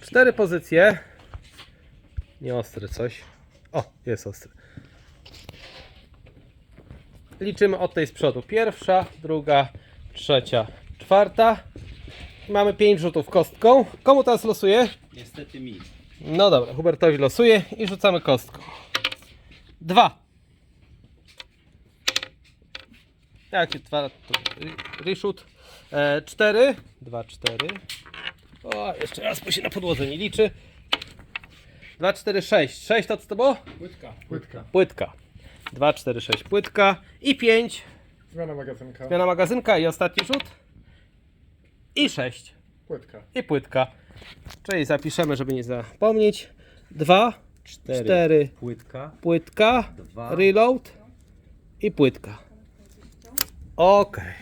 Cztery pozycje. Nie ostry coś. O, jest ostry. Liczymy od tej z przodu. Pierwsza, druga, trzecia, czwarta. I mamy pięć rzutów kostką. Komu teraz losuje? Niestety mi. No dobra, Hubertowi losuje i rzucamy kostką. Dwa. Jakie dwa? to Reshut. E, cztery. Dwa, cztery. O, jeszcze raz, bo się na podłodze nie liczy. Dwa, cztery, sześć. Sześć to co to było? Płytka. Płytka. Płytka. Dwa, cztery, sześć. Płytka. I pięć. Zmiana magazynka. Zmiana magazynka i ostatni rzut. I sześć. Płytka. i płytka. Czyli zapiszemy, żeby nie zapomnieć. Dwa, Cztery. cztery, Płytka. płytka, Dwa. reload i płytka. Ok. E,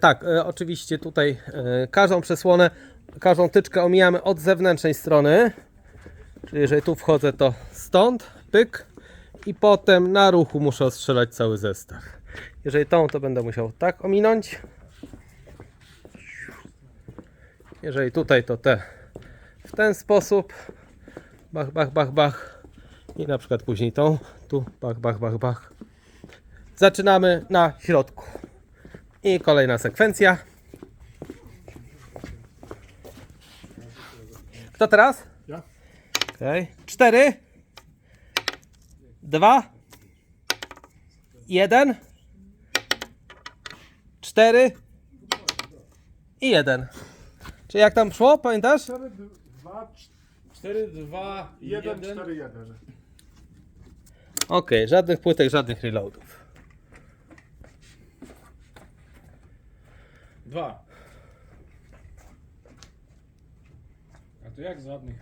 tak, e, oczywiście tutaj e, każdą przesłonę, każdą tyczkę omijamy od zewnętrznej strony. Czyli jeżeli tu wchodzę, to stąd, pyk. I potem na ruchu muszę ostrzelać cały zestaw. Jeżeli tą, to będę musiał tak ominąć. Jeżeli tutaj, to te w ten sposób. Bach, bach, bach, bach. I na przykład później tą, tu, bach, bach, bach, bach. Zaczynamy na środku. I kolejna sekwencja. Kto teraz? Ja. Okej. Cztery. Dwa. Jeden. Cztery. I jeden. Czy jak tam szło, pamiętasz? 4, 2, 4, 2, 1, 1. 4, 1. Okej, żadnych płytek, żadnych reloadów. 2. A to jak żadnych?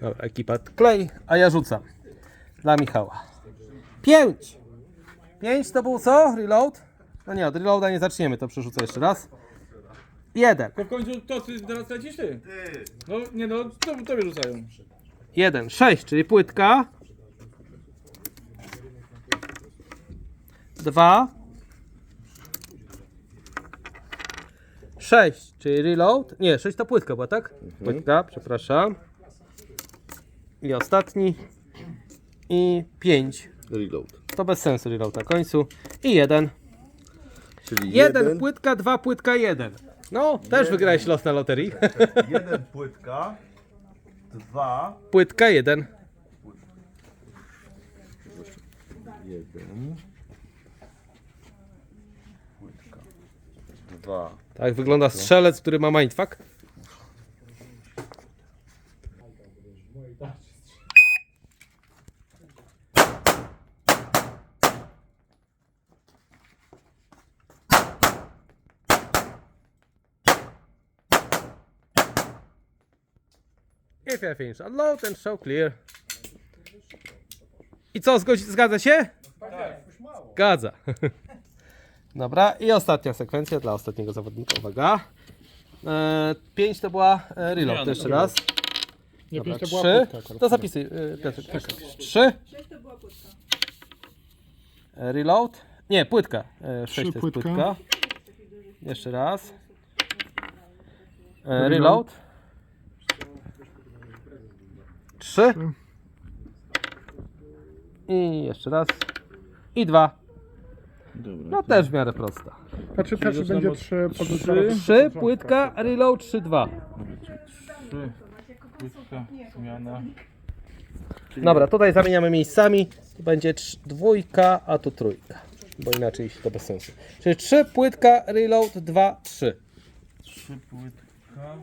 Dobra, ekipa klej, a ja rzucam. Dla Michała. Pięć. Pięć to był co? Reload? No nie, od reloada nie zaczniemy, to przerzucę jeszcze raz. Jeden. To w końcu to ty teraz lecisz ty? No nie no, to tobie rzucają. Jeden. Sześć, czyli płytka. Dwa. Sześć, czyli reload. Nie, sześć to płytka była, tak? Płytka, przepraszam. I ostatni. I pięć. Reload. To bez sensu reload na końcu. I jeden. Czyli Jeden, jeden, płytka, dwa płytka, jeden. No, też wygrałeś los na loterii. jeden płytka, dwa, Płytka, jeden. jeden, płytka, dwa. Tak wygląda strzelec, który ma mindfuck. If I finish unload and show clear. I co, zgodzi, zgadza się? Zgadza. Dobra, i ostatnia sekwencja dla ostatniego zawodnika. Uwaga. E, 5 to była e, reload. To jeszcze raz. Nie, Dobra, 5 to była 3. płytka akurat. To zapisuj. e, Piotr, Piotr. 3. E, Reload. Nie, płytka. 6 to jest płytka. płytka. Jeszcze raz. E, Reload. 3. I jeszcze raz. I 2. No też w miarę prosta. Znaczy zaczynamy będzie od 3 trzy. 3, płytka, reload 3, 2. 3. Płytka, zmiana. Dobra, tutaj zamieniamy miejscami. Tu będzie trz- dwójka, a tu trójka. Bo inaczej to bez sensu. Czyli trzy płytka, reload, dwa, trzy. Trzy płytka.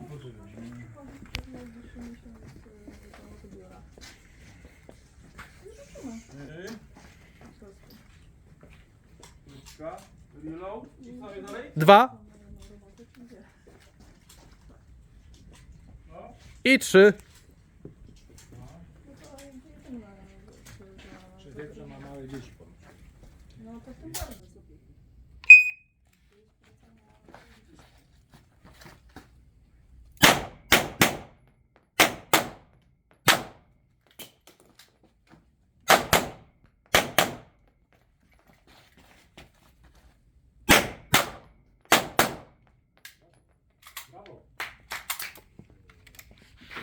Płytka, reload i co dalej? Dwa. I trzy. Czy wie, że ma małe dzieci?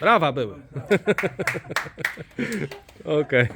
Brawa były. Okej.